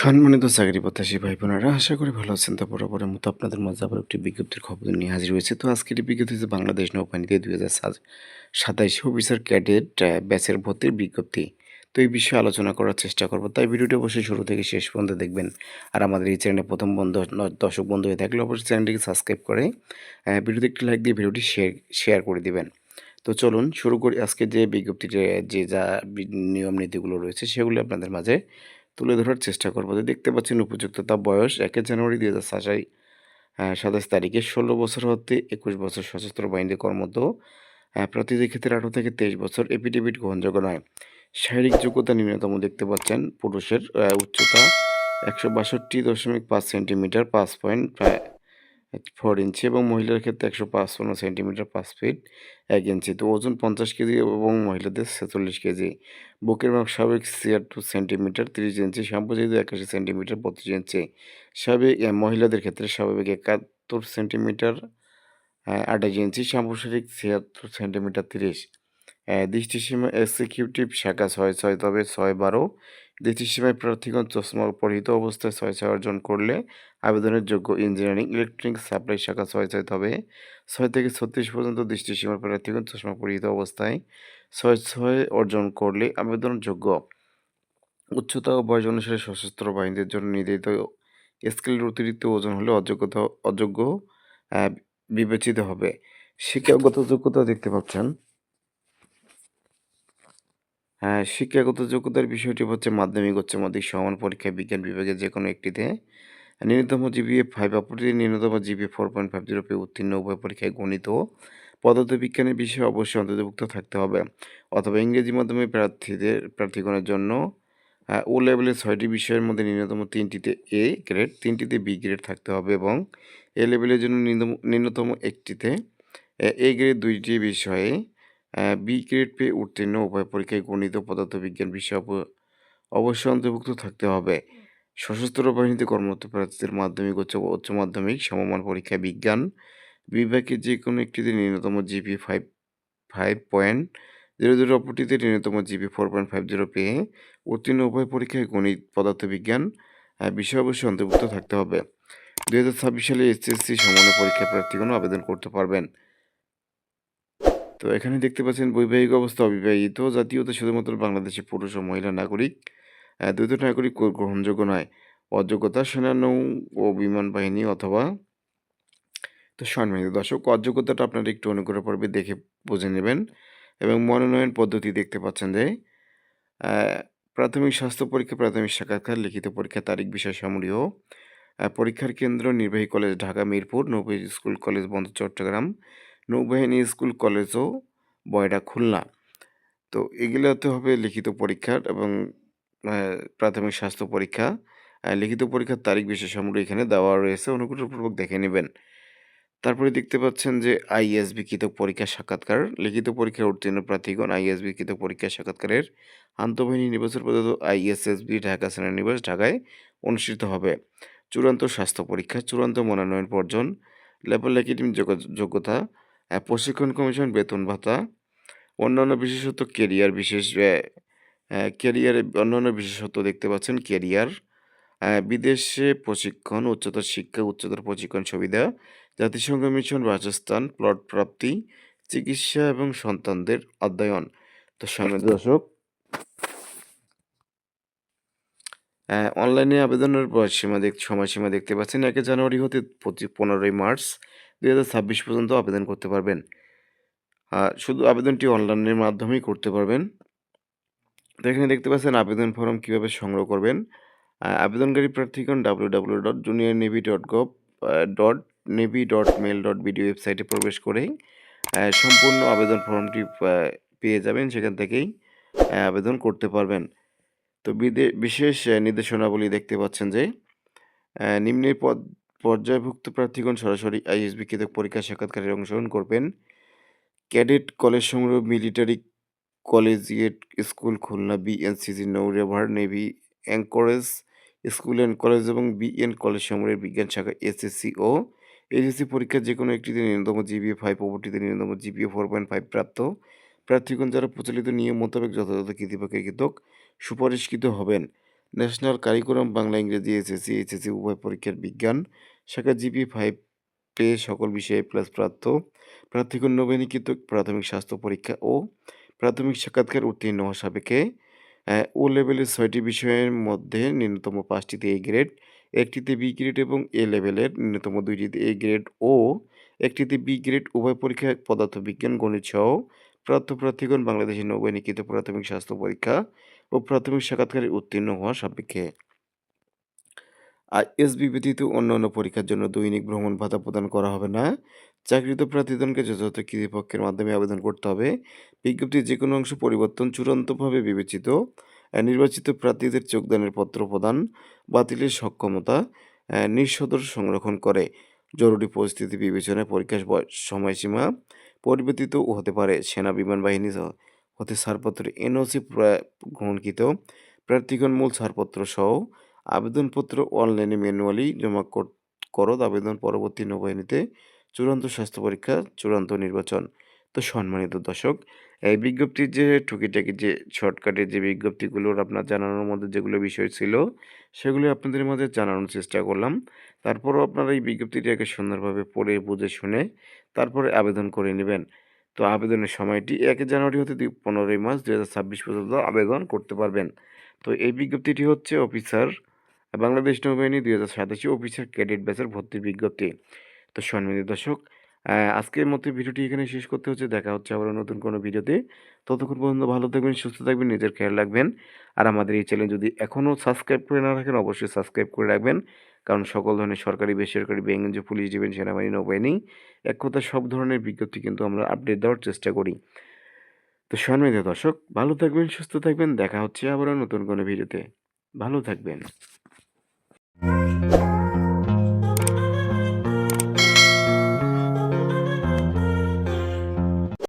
সম্মানিত চাকরি প্রত্যাশী ভাই বোনেরা, আশা করি ভালো আছেন। তো বরাবরের মতো আপনাদের মাঝে আবার একটি বিজ্ঞপ্তির খবর নিয়ে হাজির হয়েছে। তো আজকের বিজ্ঞপ্তি হচ্ছে বাংলাদেশ নৌবাহিনীতে দুই হাজার সাত সাতাইশ অফিসার ক্যাডেট ব্যাচের ভর্তির বিজ্ঞপ্তি। তো এই বিষয়ে আলোচনা করার চেষ্টা করব। তাই ভিডিওটি অবশ্যই শুরু থেকে শেষ পর্যন্ত দেখবেন। আর আমাদের এই চ্যানেলে প্রথম বন্ধু দর্শক বন্ধু হয়ে থাকলে অবশ্যই চ্যানেলটিকে সাবস্ক্রাইব করে ভিডিওতে একটি লাইক দিয়ে ভিডিওটি শেয়ার শেয়ার করে দিবেন। তো চলুন শুরু করি আজকে যে বিজ্ঞপ্তির যে যা নিয়ম নীতিগুলো রয়েছে, সেগুলো আপনাদের মাঝে তুলে ধরার চেষ্টা করব। যে দেখতে পাচ্ছেন উপযুক্ত উপযুক্ততা বয়স একে জানুয়ারি দুই হাজার সাতাশ সাতাশ তারিখে ষোলো বছর হতে একুশ বছর সশস্ত্র বাহিনীতে কর্মরত আহ, প্রার্থীদের ক্ষেত্রে আঠারো থেকে তেইশ বছর এপিডেভিট গ্রহণযোগ্য নয়। শারীরিক যোগ্যতা ন্যূনতম দেখতে পাচ্ছেন পুরুষের উচ্চতা একশো বাষট্টি দশমিক পাঁচ সেন্টিমিটার পাঁচ পয়েন্ট ফোর ইঞ্চি এবং মহিলার ক্ষেত্রে একশো পাঁচপান্ন সেন্টিমিটার পাঁচ ফিট এক ইঞ্চি তো ওজন পঞ্চাশ কেজি এবং মহিলাদের ছেচল্লিশ কেজি। বুকের মাপ স্বাভাবিক টু সেন্টিমিটার তিরিশ ইঞ্চি সাম্প্রদায়িক একাশি সেন্টিমিটার পঁচিশ ইঞ্চি স্বাভাবিক মহিলাদের ক্ষেত্রে স্বাভাবিক একাত্তর সেন্টিমিটার আঠাশ ইঞ্চি সাম্প্রসারিক ছিয়াত্তর সেন্টিমিটার তিরিশ। দৃষ্টিসীমা এক্সিকিউটিভ শাখা ছয় ছয় তবে ছয় বারো। দৃষ্টিসীমায় প্রার্থীগণ চশমা পরিহিত অবস্থায় ছয় ছয় অর্জন করলে আবেদনের যোগ্য ইঞ্জিনিয়ারিং, ইলেকট্রনিক সাপ্লাই শাখা ছয় ছয় তবে ছয় থেকে ছত্রিশ পর্যন্ত দৃষ্টিসীমার প্রার্থীগণ চশমা পরিহিত অবস্থায় ছয় ছয় অর্জন করলে আবেদনের যোগ্য। উচ্চতা ও বয়স অনুসারে সশস্ত্র বাহিনীদের জন্য নির্ধারিত স্কেলের অতিরিক্ত ওজন হলে অযোগ্যতা, অযোগ্য বিবেচিত হবে। শিক্ষাগত যোগ্যতা দেখতে পাচ্ছেন। শিক্ষাগত যোগ্যতার বিষয়টি হচ্ছে মাধ্যমিক, উচ্চ মাধ্যমিক, সমান পরীক্ষায় বিজ্ঞান বিভাগের যে কোনো একটিতে। ন্যূনতম জিবিএ ফাইভ অপরটি ন্যূনতম GPA four point five zero পেয়ে উত্তীর্ণ, উভয় পরীক্ষায় গণিত পদার্থবিজ্ঞানের বিষয়ে অবশ্যই অন্তর্ভুক্ত থাকতে হবে। অথবা ইংরেজি মাধ্যমে প্রার্থীদের, প্রার্থীগণের জন্য ও লেভেলের ছয়টি বিষয়ের মধ্যে ন্যূনতম তিনটিতে এ গ্রেড তিনটিতে বি গ্রেড থাকতে হবে এবং এ লেভেলের জন্য ন্যূনতম একটিতে, এ গ্রেড দুইটি বিষয়ে বি গ্রেড পেয়ে উত্তীর্ণ। উভয় পরীক্ষায় গণিত, পদার্থবিজ্ঞান বিষয় অব- অবশ্যই অন্তর্ভুক্ত থাকতে হবে। সশস্ত্র বাহিনীতে কর্মরত প্রার্থীদের মাধ্যমিক উচ্চ উচ্চ মাধ্যমিক সমমান পরীক্ষায় বিজ্ঞান বিভাগে যে কোনো একটিতে ন্যূনতম GP five five point zero zero অপরটিতে ন্যূনতম GP four point five zero পেয়ে উত্তীর্ণ। উভয় পরীক্ষায় গণিত, পদার্থবিজ্ঞান বিষয় অবশ্যই অন্তর্ভুক্ত থাকতে হবে। দু হাজার ছাব্বিশ সালে এসএসসি সমান্য পরীক্ষা প্রার্থীগণও আবেদন করতে পারবেন। তো এখানে দেখতে পাচ্ছেন বৈবাহিক অবস্থা অবিবাহিত। জাতীয়তা শুধুমাত্র বাংলাদেশের পুরুষ ও মহিলা নাগরিক। দ্বৈত নাগরিক গ্রহণযোগ্য নয়। অযোগ্যতা, সেনানৌ ও বিমান বাহিনী অথবা তো সম্মানিত দর্শক। অযোগ্যতাটা আপনারা একটু অনুগ্রহ পর্বে দেখে বুঝে নেবেন এবং মনোনয়ন পদ্ধতি দেখতে পাচ্ছেন যে প্রাথমিক স্বাস্থ্য পরীক্ষা, প্রাথমিক সাক্ষাৎকার, লিখিত পরীক্ষা, তারিখ, বিষয় সমূহ পরীক্ষার কেন্দ্র, নির্বাহী কলেজ ঢাকা, মিরপুর নৌবাহিনী স্কুল, কলেজ বন্ধ চট্টগ্রাম। নৌবাহিনী স্কুল কলেজও বয়ডা খুলনা। তো এগুলোতে হবে লিখিত পরীক্ষার এবং প্রাথমিক স্বাস্থ্য পরীক্ষা। লিখিত পরীক্ষার তারিখ বিশেষ সমূহ এখানে দেওয়া রয়েছে অনুগ্রহপূর্বক দেখে নেবেন। তারপরে দেখতে পাচ্ছেন যে আইএসবি কৃত পরীক্ষা সাক্ষাৎকার, লিখিত পরীক্ষার উত্তীর্ণ প্রার্থীগণ আইএসবি কৃত পরীক্ষা সাক্ষাৎকারের আন্তঃবাহিনী নির্বাচন পদ্ধতি আইএসএসবি ঢাকা সেনানিবাস ঢাকায় অনুষ্ঠিত হবে। চূড়ান্ত স্বাস্থ্য পরীক্ষা, চূড়ান্ত মনোনয়ন পর্যন লেভেল একাডেমি যোগ্যতা প্রশিক্ষণ কমিশন, বেতন ভাতা, অন্যান্য বিশেষত্ব কেরিয়ার বিশেষ কেরিয়ারে অন্যান্য বিশেষত্ব দেখতে পাচ্ছেন কেরিয়ার বিদেশে প্রশিক্ষণ, উচ্চতর শিক্ষা, উচ্চতর প্রশিক্ষণ সুবিধা, জাতিসংঘ মিশন, বাসস্থান, প্লট প্রাপ্তি, চিকিৎসা এবং সন্তানদের অধ্যয়ন। তো সম্মানিত দর্শক অনলাইনে আবেদনের সময়সীমা দেখতে পাচ্ছেন, একে জানুয়ারি হতে পনেরোই মার্চ দুই হাজার ছাব্বিশ পর্যন্ত আবেদন করতে পারবেন। শুধু আবেদনটি অনলাইনের মাধ্যমেই করতে পারবেন। তো এখানে দেখতে পাচ্ছেন আবেদন ফর্ম কীভাবে সংগ্রহ করবেন। আবেদনকারী প্রার্থীগণ W W dot junior navy dot gov dot navy dot mail dot BD ওয়েবসাইটে প্রবেশ করে আহ, সম্পূর্ণ আবেদন ফর্মটি পেয়ে যাবেন। সেখান থেকেই আবেদন করতে পারবেন। তো বিশেষ নির্দেশনাবলী দেখতে পাচ্ছেন যে নিম্নের পদ পর্যায়ভুক্ত প্রার্থীগণ সরাসরি আইএসবি কৃত পরীক্ষা সাক্ষাৎকারে অংশগ্রহণ করবেন। ক্যাডেট কলেজ সংগ্রহ military collegiate school Khulna BNCC নৌ river navy anchorage school and college এবং বিএন কলেজ সংগ্রহের বিজ্ঞান শাখা, এসএসসি ও এইচএসসি পরীক্ষার যে কোনো একটিতে ন্যূনতম জিবিএ ফাইভ অপরটিতে ন্যূনতম জিপিএ ফোর পয়েন্ট ফাইভ প্রাপ্ত প্রার্থীগণ যারা প্রচলিত নিয়ম মোতাবেক যথাযথ কৃতিপক্ষের কৃতক সুপারিশকৃত হবেন। ন্যাশনাল কারিকুলাম বাংলা, ইংরেজি এসএসসি এইচএসসি উভয় পরীক্ষার বিজ্ঞান শাখা জিপি ফাইভ পেয়ে সকল বিষয়ে প্লাস প্রাপ্ত প্রার্থীগণ নবীনীকৃত প্রাথমিক স্বাস্থ্য পরীক্ষা ও প্রাথমিক সাক্ষাৎকার উত্তীর্ণ হওয়া সাপেক্ষে ও লেভেলের ছয়টি বিষয়ের মধ্যে ন্যূনতম পাঁচটিতে এ গ্রেড একটিতে বি গ্রেড এবং এ লেভেলের ন্যূনতম দুইটিতে এ গ্রেড ও একটিতে বি গ্রেড উভয় পরীক্ষায় পদার্থবিজ্ঞান, গণিত সহ প্রাপ্ত প্রার্থীগণ বাংলাদেশের নৌবাহিনীকৃত প্রাথমিক স্বাস্থ্য পরীক্ষা ও প্রাথমিক সাক্ষাৎকারে উত্তীর্ণ হওয়া সাপেক্ষে। আর এসবি ব্যতীত অন্যান্য পরীক্ষার জন্য দৈনিক ভ্রমণ ভাতা প্রদান করা হবে না। চাকরিত প্রার্থীগণকে যথাযথ কৃতিপক্ষের মাধ্যমে আবেদন করতে হবে। বিজ্ঞপ্তির যে কোনো অংশ পরিবর্তন চূড়ান্তভাবে বিবেচিত। নির্বাচিত প্রার্থীদের যোগদানের পত্র প্রদান, বাতিলের সক্ষমতা নিঃসদর সংরক্ষণ করে। জরুরি পরিস্থিতি বিবেচনায় পরীক্ষার সময়সীমা পরিবর্তিত হতে পারে। সেনা, বিমান বাহিনী হতে ছাড়পত্র এনওসি গ্রহণকৃত। প্রার্থীগণ মূল ছাড়পত্র সহ আবেদনপত্র অনলাইনে ম্যানুয়ালি জমা কর- করত আবেদন পরবর্তী নৌবাহিনীতে চূড়ান্ত স্বাস্থ্য পরীক্ষা, চূড়ান্ত নির্বাচন। তো সম্মানিত দর্শক, এই বিজ্ঞপ্তির যে টুকিটাকি যে শর্টকাটের যে বিজ্ঞপ্তিগুলোর আপনার জানানোর মধ্যে যেগুলো বিষয় ছিল, সেগুলো আপনাদের মাঝে জানানোর চেষ্টা করলাম। তারপরও আপনারা এই বিজ্ঞপ্তিটি আগে সুন্দরভাবে পড়ে, বুঝে, শুনে তারপরে আবেদন করে নেবেন। তো আবেদনের সময়টি এক জানুয়ারি হতে পনেরোই মার্চ দু হাজার ছাব্বিশ পর্যন্ত আবেদন করতে পারবেন। তো এই বিজ্ঞপ্তিটি হচ্ছে অফিসার, বাংলাদেশ নৌবাহিনী দুই হাজার সাতাশি অফিসার ক্যাডেট ব্যাচের ভর্তির বিজ্ঞপ্তি। তো সম্মানিত দর্শক আজকের মতো ভিডিওটি এখানে শেষ করতে হচ্ছে। দেখা হচ্ছে আবার নতুন কোনো ভিডিওতে। ততক্ষণ পর্যন্ত ভালো থাকবেন, সুস্থ থাকবেন, নিজের খেয়াল রাখবেন। আর আমাদের এই চ্যানেল যদি এখনও সাবস্ক্রাইব করে না রাখেন, অবশ্যই সাবস্ক্রাইব করে রাখবেন। কারণ সকল ধরনের সরকারি, বেসরকারি ব্যাংক যে পুলিশ, ডিফেন্স, সেনাবাহিনী, নৌবাহিনী, এক কথা সব ধরনের বিজ্ঞপ্তি কিন্তু আমরা আপডেট দেওয়ার চেষ্টা করি। তো সম্মানিত দর্শক, ভালো থাকবেন, সুস্থ থাকবেন, দেখা হচ্ছে আবারও নতুন কোনো ভিডিওতে ভালো থাকবেন।